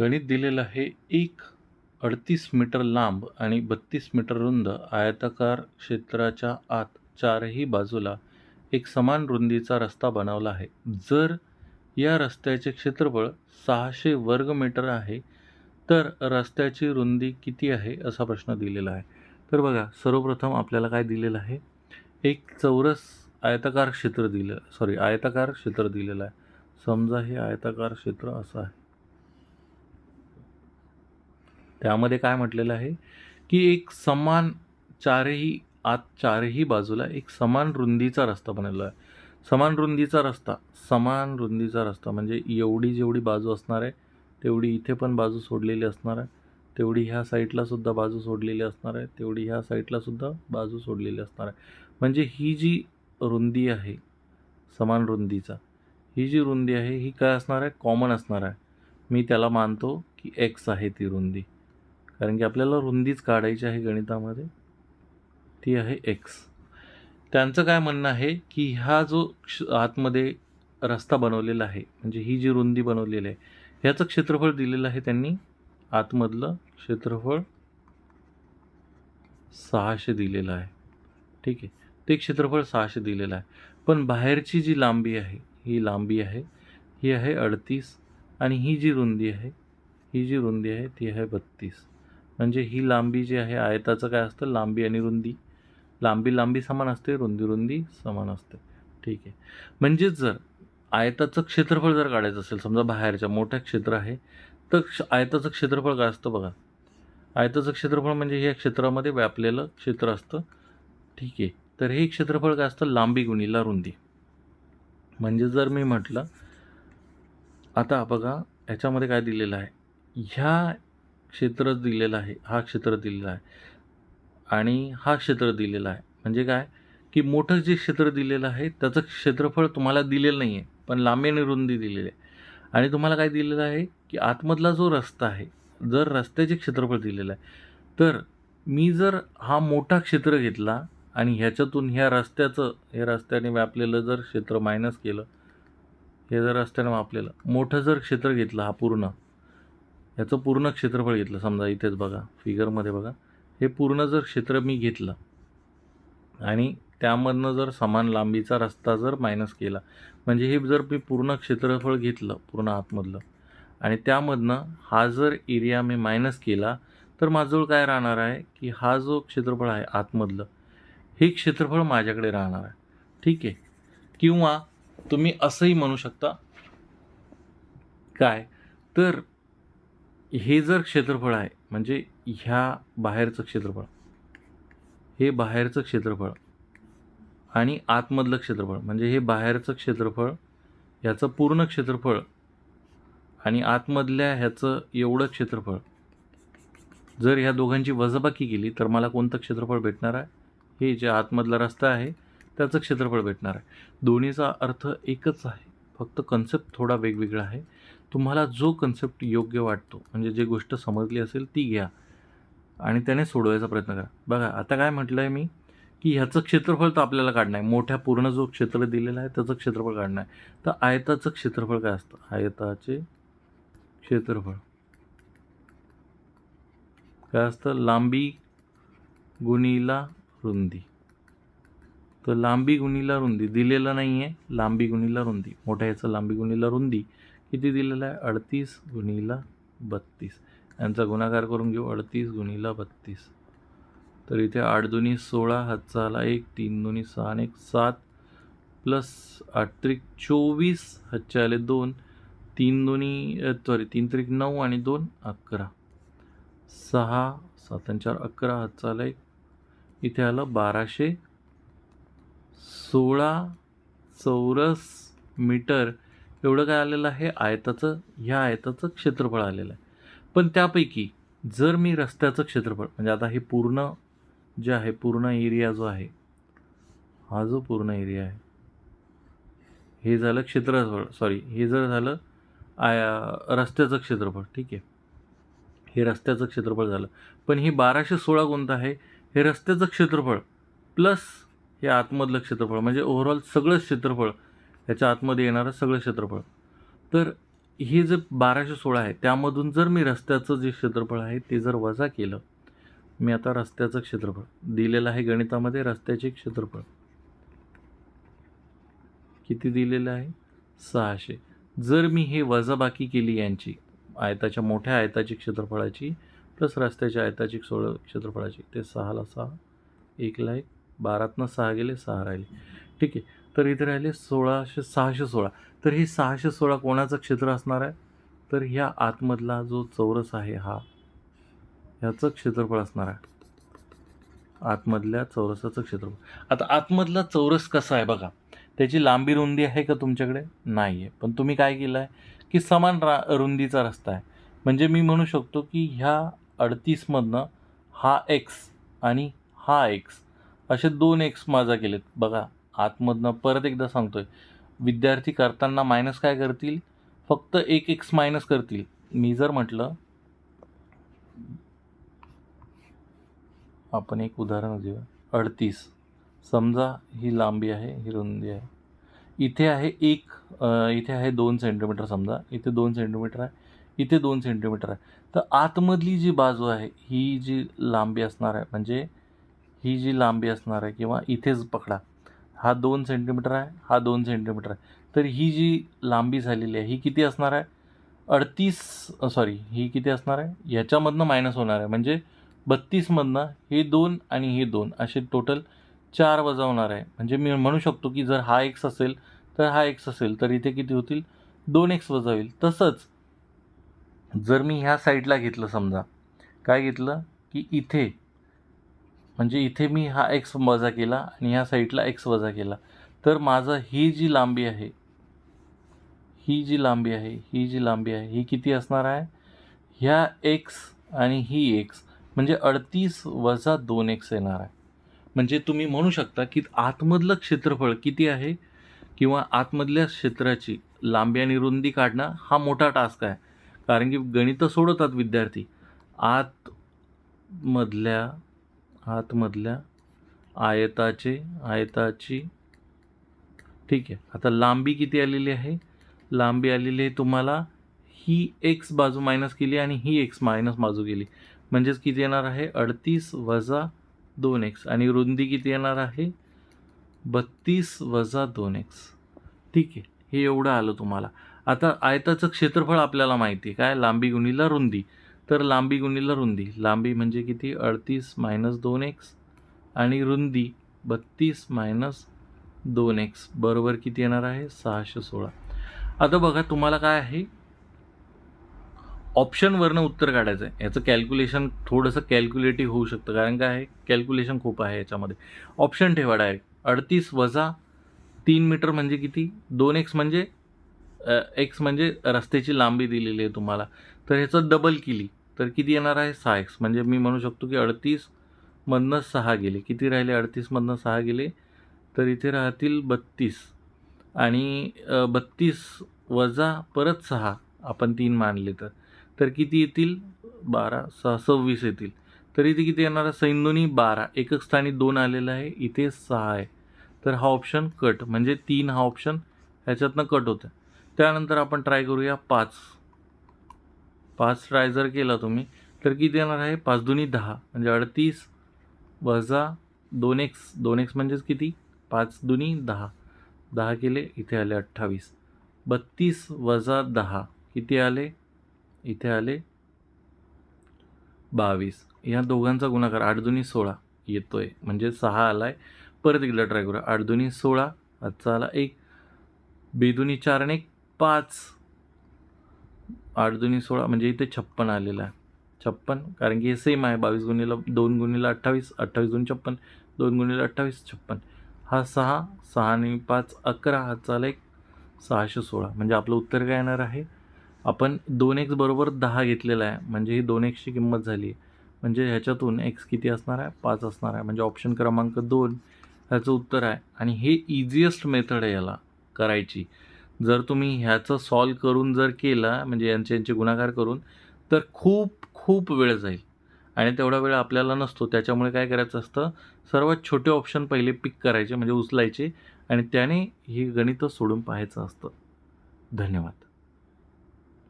गणित दिलेलं आहे एक अडतीस मीटर लांब आणि बत्तीस मीटर रुंद आयताकार क्षेत्राच्या आत चारही बाजूला एक समान रुंदीचा रस्ता बनवला आहे. जर या रस्त्याचे क्षेत्रफळ सहाशे वर्ग मीटर आहे तर रस्त्याची रुंदी किती आहे असा प्रश्न दिलेला आहे. तर बघा सर्वप्रथम आपल्याला काय दिलेलं आहे? एक चौरस आयताकार क्षेत्र दिलं सॉरी आयताकार क्षेत्र दिलेलं आहे. समजा हे आयताकार क्षेत्र असं आहे. त्यामध्ये काय म्हटलेलं आहे की एक समान चारही आत चारही बाजूला एक समान रुंदीचा रस्ता बनवला आहे. समान रुंदीचा रस्ता समान रुंदीचा रस्ता म्हणजे एवढी जेवढी बाजू असणार आहे तेवढी इथे पण बाजू सोडलेली असणार आहे तेवढी ह्या साईडलासुद्धा बाजू सोडलेली असणार आहे तेवढी ह्या साईडलासुद्धा बाजू सोडलेली असणार आहे. म्हणजे ही जी रुंदी आहे समान रुंदीचा ही जी रुंदी आहे ही काय असणार आहे? कॉमन असणार आहे. मी त्याला मानतो की एक्स आहे ती रुंदी. कारण की आपल्याला रुंदीच काढायची आहे गणितामध्ये ती आहे एक्स त्यांचं काय म्हणणं आहे की हा जो क्ष आतमध्ये रस्ता बनवलेला आहे म्हणजे ही जी रुंदी बनवलेली आहे ह्याचं क्षेत्रफळ दिलेलं आहे त्यांनी आतमधलं क्षेत्रफळ सहाशे दिलेलं आहे. ठीक आहे? ते क्षेत्रफळ सहाशे दिलेलं आहे. पण बाहेरची जी लांबी आहे ही लांबी आहे ही आहे अडतीस आणि ही जी रुंदी आहे ही जी रुंदी आहे ती आहे बत्तीस. म्हणजे ही लांबी जी आहे आयताचं काय असतं? लांबी आणि रुंदी. लांबी लांबी समान असते रुंदी रुंदी समान असते. ठीक आहे. म्हणजेच जर आयताचं क्षेत्रफळ जर काढायचं असेल समजा बाहेरच्या मोठ्या क्षेत्र आहे तर क्ष आयताचं क्षेत्रफळ काय असतं बघा? आयताचं क्षेत्रफळ म्हणजे या क्षेत्रामध्ये व्यापलेलं क्षेत्र असतं. ठीक आहे. तर हे क्षेत्रफळ काय असतं? लांबी गुणीला रुंदी. म्हणजे जर मी म्हटलं आता बघा ह्याच्यामध्ये काय दिलेलं आहे? ह्या क्षेत्र दिलेलं आहे हा क्षेत्र दिलेला आहे. आणि हा क्षेत्र दिलेला आहे. म्हणजे काय? की मोठं जे क्षेत्र दिलेलं आहे त्याचं क्षेत्रफळ तुम्हाला दिलेलं नाही आहे पण लांबी आणि रुंदी दिलेली आहे. आणि तुम्हाला काय दिलेलं आहे? की आतमधला जो रस्ता आहे जर रस्त्याचे क्षेत्रफळ दिलेलं आहे तर मी जर हा मोठा क्षेत्र घेतला आणि ह्याच्यातून ह्या रस्त्याचं हे रस्त्याने व्यापलेलं जर क्षेत्र मायनस केलं हे जर रस्त्याने व्यापलेलं मोठं जर क्षेत्र घेतलं हा पूर्ण याचं पूर्ण क्षेत्रफळ घेतलं. समजा इथेच बघा फिगरमध्ये बघा. हे पूर्ण जर क्षेत्र मी घेतलं आणि त्यामधनं जर समान लांबीचा रस्ता जर मायनस केला म्हणजे हे जर मी पूर्ण क्षेत्रफळ घेतलं पूर्ण आतमधलं आणि त्यामधनं हा जर एरिया मी मायनस केला तर माझं काय राहणार आहे? की हा जो क्षेत्रफळ आहे आतमधलं हे क्षेत्रफळ माझ्याकडे राहणार आहे. ठीक आहे? किंवा तुम्ही असंही म्हणू शकता. काय? तर हे जर क्षेत्रफळ आहे म्हणजे ह्या बाहेरचं क्षेत्रफळ हे बाहेरचं क्षेत्रफळ आणि आतमधलं क्षेत्रफळ म्हणजे हे बाहेरचं क्षेत्रफळ ह्याचं पूर्ण क्षेत्रफळ आणि आतमधल्या ह्याचं एवढं क्षेत्रफळ जर ह्या दोघांची वजाबाकी केली तर मला कोणतं क्षेत्रफळ भेटणार आहे? हे जे आतमधला रस्ता आहे त्याचं क्षेत्रफळ भेटणार आहे. दोन्हीचा अर्थ एकच आहे. फक्त कन्सेप्ट थोडा वेगवेगळा आहे. तुम्हाला जो कन्सेप्ट योग्य वाटतो म्हणजे जे गोष्ट समजली असेल ती घ्या. आणि त्याने सोडवायचा प्रयत्न करा. बघा आता काय म्हटलं आहे मी की ह्याचं क्षेत्रफळ तर आपल्याला काढणं आहे. मोठ्या पूर्ण जो क्षेत्र दिलेला आहे त्याचं क्षेत्रफळ काढणं आहे. तर आयताचं क्षेत्रफळ काय असतं? आयताचे क्षेत्रफळ. काय असतं? लांबी गुणीला रुंदी. तर लांबी गुणीला रुंदी दिलेलं नाही आहे लांबी गुणीला रुंदी. मोठ्या ह्याचं लांबी गुणीला रुंदी. किती दिलेलं आहे? अडतीस गुणीला बत्तीस. यांचा गुणाकार करून घेऊ अडतीस गुणीला बत्तीस. तर इथे आठ दोन्ही सोळा हातचा आला एक तीन दोन्ही सहा आणि एक सात प्लस आठ त्रिक चोवीस हातचे आले दोन तीन दोन्ही सॉरी तीन त्रिक नऊ आणि दोन अकरा. सहा सात आणि चार अकरा हातचा आला एक. इथे आलं बाराशे सोळा चौरस मीटर. एवढं काय आलेलं आहे? आयताचं ह्या आयताचं क्षेत्रफळ आलेलं आहे. पण त्यापैकी जर मी रस्त्याचं क्षेत्रफळ म्हणजे आता हे पूर्ण जे आहे पूर्ण एरिया जो आहे हा जो पूर्ण एरिया आहे हे झालं क्षेत्रफळ सॉरी हे जर झालं आय रस्त्याचं क्षेत्रफळ ठीक आहे. हे रस्त्याचं क्षेत्रफळ झालं. पण हे बाराशे सोळा कोणतं आहे? हे रस्त्याचं क्षेत्रफळ प्लस हे आतमधलं क्षेत्रफळ म्हणजे ओव्हरऑल सगळं क्षेत्रफळ ह्याच्या आतमध्ये येणारं सगळं क्षेत्रफळ. तर हे जे बाराशे सोळा आहे त्यामधून जर मी रस्त्याचं जे क्षेत्रफळ आहे ते जर वजा केलं मी आता रस्त्याचं क्षेत्रफळ दिलेलं आहे गणितामध्ये रस्त्याचे क्षेत्रफळ. किती दिलेलं आहे? सहाशे. जर मी हे वजाबाकी केली यांची आयताच्या मोठ्या आयताची क्षेत्रफळाची प्लस रस्त्याच्या आयताची सोळ क्षेत्रफळाची ते सहाला सहा एकला एक बारातनं सहा गेले सहा राहिले. ठीक आहे. तर इथे राहिले सोळाशे सहाशे सोळा. तर ही सहाशे सोळा कोणाचं क्षेत्र असणार आहे? तर ह्या आतमधला जो चौरस आहे हा ह्याचं क्षेत्रफळ असणार आहे. आतमधल्या चौरसाचं क्षेत्रफळ. आता आतमधला चौरस कसा आहे बघा. त्याची लांबी रुंदी आहे का तुमच्याकडे? नाही आहे पण तुम्ही काय केलं आहे की समान रा रुंदीचा रस्ता आहे. म्हणजे मी म्हणू शकतो की ह्या अडतीसमधनं हा एक्स आणि हा एक्स असे दोन एक्स माझा केलेत. बघा. आतमधनं परत एकदा सांगतोय. विद्यार्थी करताना मायनस काय करतील? फक्त एक एक्स मायनस करतील. मी जर म्हटलं आपण एक उदाहरण घेऊया. अडतीस. समजा ही लांबी आहे ही रुंदी आहे. इथे आहे एक इथे आहे दोन सेंटीमीटर समजा. इथे दोन सेंटीमीटर आहे इथे दोन सेंटीमीटर आहे. तर आतमधली जी बाजू आहे ही जी लांबी असणार आहे म्हणजे ही जी लांबी असणार आहे किंवा इथेच पकडा. हा दोन सेंटीमीटर आहे हा दोन सेंटीमीटर आहे. तर ही जी लांबी झालेली आहे ही किती असणार आहे? अडतीस सॉरी ही किती असणार आहे? ह्याच्यामधनं मायनस होणार आहे. म्हणजे बत्तीसमधनं हे दोन आणि हे दोन असे टोटल चार वजा होणार आहे. म्हणजे मी म्हणू शकतो की जर हा एक्स असेल तर हा एक्स असेल तर इथे किती होतील? दोन एक्स वजा होईल. तसंच जर मी ह्या साईडला घेतलं समजा काय घेतलं? की इथे म्हणजे इथे मी हा एक्स वजा केला आणि ह्या साईडला एक्स वजा केला. तर माझं ही जी लांबी आहे ही जी लांबी आहे ही जी लांबी आहे ही किती असणार आहे? ह्या एक्स आणि ही एक्स म्हणजे अडतीस वजा दोन एक्स येणार आहे. म्हणजे तुम्ही म्हणू शकता की आतमधलं क्षेत्रफळ किती आहे? किंवा आतमधल्या क्षेत्राची लांबी आणि रुंदी काढणं हा मोठा टास्क आहे. कारण की गणितं सोडवतात विद्यार्थी. आतमधल्या आतमधल्या आयताचे आयताची. ठीक आहे. आता लांबी किती आलेली आहे? लांबी आलेली आहे तुम्हाला ही एक्स बाजू मायनस केली आणि ही एक्स मायनस बाजू केली. म्हणजेच किती येणार आहे? अडतीस वजा दोन एक्स आणि रुंदी किती येणार आहे? बत्तीस वजा दोन एक्स ठीक आहे. हे एवढं आलं तुम्हाला. आता आयताचं क्षेत्रफळ आपल्याला माहिती आहे. काय? लांबी गुणीला रुंदी. तर लांबी गुणीला रुंदी. लांबी म्हणजे किती? अडतीस मायनस दोन एक्स आणि रुंदी बत्तीस मायनस दोन एक्स बरोबर किती येणार आहे? सहाशे सोळा. आता बघा तुम्हाला काय आहे? ऑप्शनवरनं उत्तर काढायचं आहे याचं कॅल्क्युलेशन थोडंसं कॅल्क्युलेटिव्ह होऊ शकतं. कारण काय आहे? कॅल्क्युलेशन खूप आहे याच्यामध्ये. ऑप्शन ठेवा डायरेक्ट अडतीस वजा तीन मीटर म्हणजे किती? दोन एक्स म्हणजे एक्स म्हणजे रस्त्याची लांबी दिलेली आहे तुम्हाला. तर ह्याचं डबल केली. तर किती येणार आहे? सहा एक्स म्हणजे मी म्हणू शकतो की अडतीसमधनं सहा गेले. किती राहिले? अडतीसमधनं सहा गेले. तर इथे राहतील बत्तीस. आणि बत्तीस वजा परत सहा आपण तीन मानले तर. तर किती येतील? बारा सहा सव्वीस येतील. तर इथे किती येणार आहे? सैंदोनी बारा. एकक स्थानी दोन आलेलं आहे. इथे सहा आहे. तर हा ऑप्शन कट म्हणजे तीन हा ऑप्शन ह्याच्यातनं कट होतं त्यानंतर आपण ट्राय करूया पाच. पाच ट्राय जर केला तुम्ही तर किती येणार आहे? पाच दुनी दहा म्हणजे अडतीस वजा दोन एक्स दोन एक्स म्हणजेच किती? पाच दुनी दहा. दहा केले इथे आले अठ्ठावीस. बत्तीस वजा दहा किती आले? इथे आले बावीस. ह्या दोघांचा गुणाकार आठ दुनी सोळा आहे म्हणजे सहा आला आहे परत एकदा ट्राय करूया. आठ दुनी सोळा आजचा आला एक. बेदुनी चार आणि एक पाच. आठ दुनी सोळा म्हणजे इथे छप्पन आलेला आहे. छप्पन कारण की हे सेम आहे बावीस गुणीला दोन गुणीला अठ्ठावीस अठ्ठावीस दोन छप्पन दोन गुणीला अठ्ठावीस छप्पन. हा सहा सहा आणि पाच अकरा हा चाला एक सहाशे सोळा. म्हणजे आपलं उत्तर काय येणार आहे? आपण दोन एक्स बरोबर दहा घेतलेला आहे म्हणजे ही दोन एक्सची किंमत झाली आहे. म्हणजे ह्याच्यातून एक्स किती असणार आहे? पाच असणार आहे. म्हणजे ऑप्शन क्रमांक दोन ह्याचं उत्तर आहे. आणि हे इझिएस्ट मेथड आहे याला करायची. जर तुम्ही ह्याचं सॉल्व करून जर केला म्हणजे यांचे यांचे गुणाकार करून तर खूप खूप वेळ जाईल. आणि तेवढा वेळ आपल्याला नसतो. त्याच्यामुळे काय करायचं असतं? सर्वात छोटे ऑप्शन पहिले पिक करायचे म्हणजे उचलायचे आणि त्याने ही गणितं सोडून पाहायचं असतं. धन्यवाद.